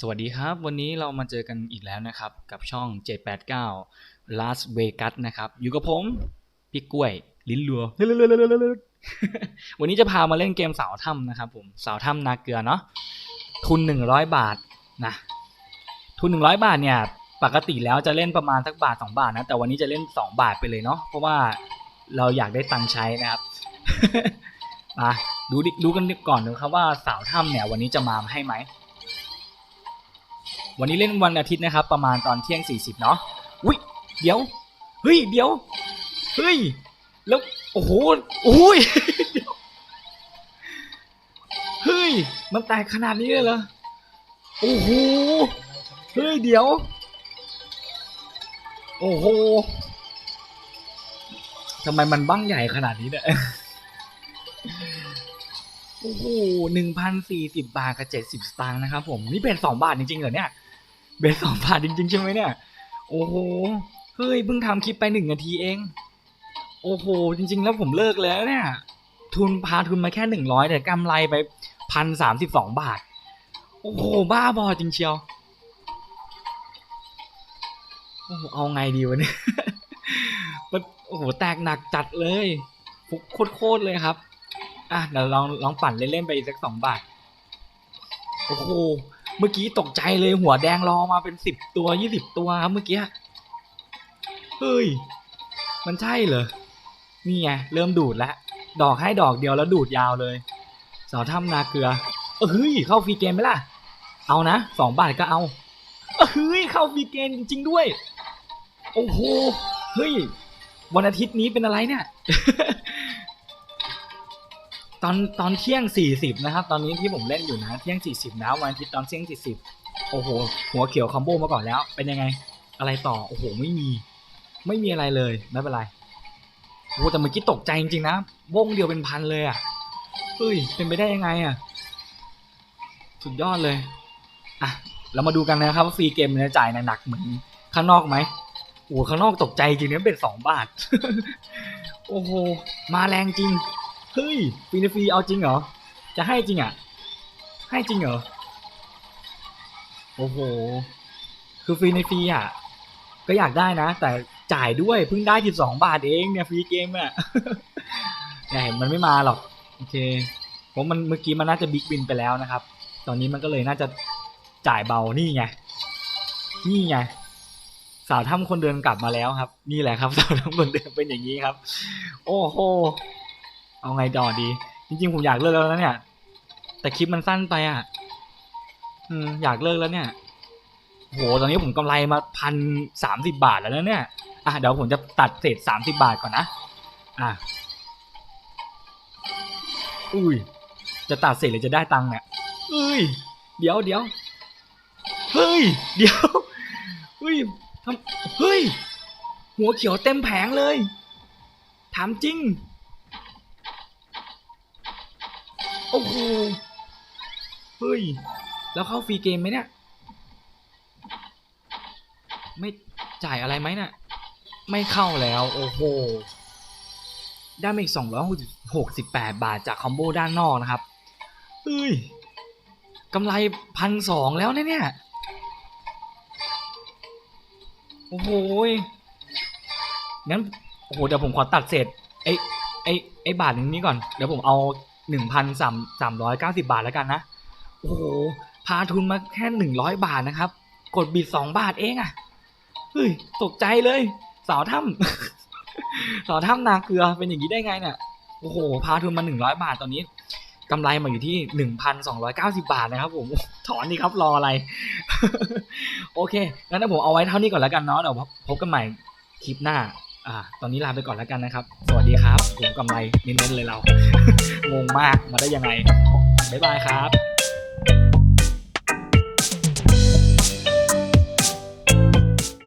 สวัสดีครับ วันนี้เรามาเจอกันอีกแล้วนะครับ กับช่อง 789 Las Vegas นะครับ อยู่กับผมพี่กล้วย ลิ้นลัว วันนี้จะพามาเล่นเกมสาวถ้ำนะครับผมสาวถ้ำนาเกลือเนาะทุน 100 บาทนะ ทุน 100 บาทเนี่ย ปกติแล้วจะเล่นประมาณสักบาท 2 บาทนะ แต่วันนี้จะเล่น 2 บาทไปเลยเนาะเพราะว่าเราอยากได้ตังค์ใช้นะครับมาดูดูกันก่อนนะครับว่าสาวถ้ำเนี่ย วันนี้จะมาให้ไหม วันนี้เล่นวันอาทิตย์นะครับ ประมาณตอนเที่ยง 40 เนาะอุ้ยเดี๋ยว เฮ้ย เดี๋ยว เฮ้ย แล้ว โอ้โหโอ้ยเฮ้ย มันแตกขนาดนี้เลยเหรอ โอ้โห เฮ้ย เดี๋ยว โอ้โหทำไมมันบ้างใหญ่ขนาดนี้เนี่ยโอ้โหหนึ่งพันสี่สิบบาทกับเจ็ดสิบสตางค์นะครับผม นี่เป็นสองบาทจริงๆเหรอเนี่ย เบสสองบาทจริงๆ ใช่ไหมเนี่ย โอ้โห เฮ้ยเพิ่งทำคลิปไปหนึ่งนาทีเอง โอ้โห จริง ๆ แล้วผมเลิกแล้วเนี่ย ทุนพาทุนมาแค่หนึ่งร้อยแต่กำไรไปพันสามสิบสองบาท โอ้โห บ้าบอจริงเชียว โอ้โห เอาไงดีวะเนี่ยมันโอ้โห แตกหนักจัดเลย ฟุกโคตรเลยครับ อะ เดี๋ยวลองลองปั่นเล่นๆไปอีกสักสองบาท โอ้โห เมื่อกี้ตกใจเลยหัวแดงรอมาเป็นสิบตัวยี่สิบตัวครับเมื่อกี้เฮ้ย มันใช่เหรอ นี่ไงเริ่มดูดแล้ว ดอกให้ดอกเดียวแล้วดูดยาวเลยสาวถ้ำนาเกลือเฮ้ยเข้าฟรีเกมไหมล่ะ เอานะสองบาทก็เอาเฮ้ยเข้าฟรีเกมจริงๆด้วย โอ้โห เฮ้ย วันอาทิตย์นี้เป็นอะไรเนี่ย อนตอนเที่ยงสี่สิบนะครับ ตอนนี้ที่ผมเล่นอยู่นะเที่ยงสี่สิบนะวันอาทิตย์ตอนเที่ยงสี่สิบโอ้โห หัวเขียวคอมโบมาก่อนแล้ว เป็นยังไง อะไรต่อ โอ้โห ไม่มี ไม่มีอะไรเลย ไม่เป็นไรโอ้แต่เมื่อกี้ตกใจจริงๆนะวงเดียวเป็นพันเลยอะเฮ้ย เป็นไปได้ยังไงอะ สุดยอดเลย อะ เรามาดูกันนะครับว่าฟรีเกมมันจะจ่ายหนักเหมือนข้างนอกไหมโอ้ข้างนอกตกใจจริงเนี่ยเป็นสองบาท โอ้โห มาแรงจริง เฮ้ยฟรีในฟรีเอาจริงเหรอ จะให้จริงอะ ให้จริงเหรอ โอ้โห คือฟรีในฟรีอะ ก็อยากได้นะ แต่จ่ายด้วยเพิ่งได้12บาทเองเนี่ยฟรีเกมอะแต่เห็นมันไม่มาหรอก โอเคผมมันเมื่อกี้มันน่าจะบิ๊กวินไปแล้วนะครับ ตอนนี้มันก็เลยน่าจะจ่ายเบานี่ไง นี่ไงสาวถ้ำคนเดินกลับมาแล้วครับ นี่แหละครับ สาวถ้ำคนเดินเป็นอย่างนี้ครับ โอ้โห เอาไงต่อดี จริงๆผมอยากเลิกแล้วนะเนี่ย แต่คลิปมันสั้นไปอะ อืมอยากเลิกแล้วเนี่ยโหตอนนี้ผมกำไรมาพันสามสิบาทแล้วนะเนี่ย อะเดี๋ยวผมจะตัดเศษสามสิบาทก่อนนะ อะ อุ้ย จะตัดเศษหรือจะได้ตังค์เนี่ยเอ้ย เดี๋ยวเดี๋ยว เฮ้ย เดี๋ยว เฮ้ยทำเฮ้ย หัวเขียวเต็มแผงเลย ถามจริง โอ้โหเฮ้ย แล้วเข้าฟรีเกมไหมเนี่ย ไม่จ่ายอะไรไหมเนี่ยไม่เข้าแล้ว โอ้โห ได้มาอีกสองร้อยหกสิบแปดบาทจากคอมโบด้านนอกนะครับเฮ้ยกำไรพันสองแล้วนะเนี่ย โอ้โหงั้น โอ้โห เดี๋ยวผมขอตัดเศษไอ้ไอ้ไอ้บาทหนึงนี้ก่อน เดี๋ยวผมเอา หนึ่งพันสามสามร้อยเก้าสิบาทแล้วกันนะ โอ้โห พาทุนมาแค่หนึ่งร้อยบาทนะครับ กดบิดสองบาทเองอะเฮ้ย ตกใจเลย สาวถ้ำสาวถ้ำนาเกลือเป็นอย่างนี้ได้ไงเนี่ย โอ้โห พาทุนมาหนึ่งร้อยบาทตอนนี้กำไรมาอยู่ที่หนึ่งพันสองร้อยเก้าสิบาทนะครับผม ถอนดีครับรออะไร โอเค งั้นผมเอาไว้เท่านี้ก่อนแล้วกันเนาะ เดี๋ยวพบกันใหม่คลิปหน้าอ่า ตอนนี้ลาไปก่อนแล้วกันนะครับ สวัสดีครับผมกำไรเน้นๆเลยเรา งงมากมาได้ยังไงบ๊ายบายครับ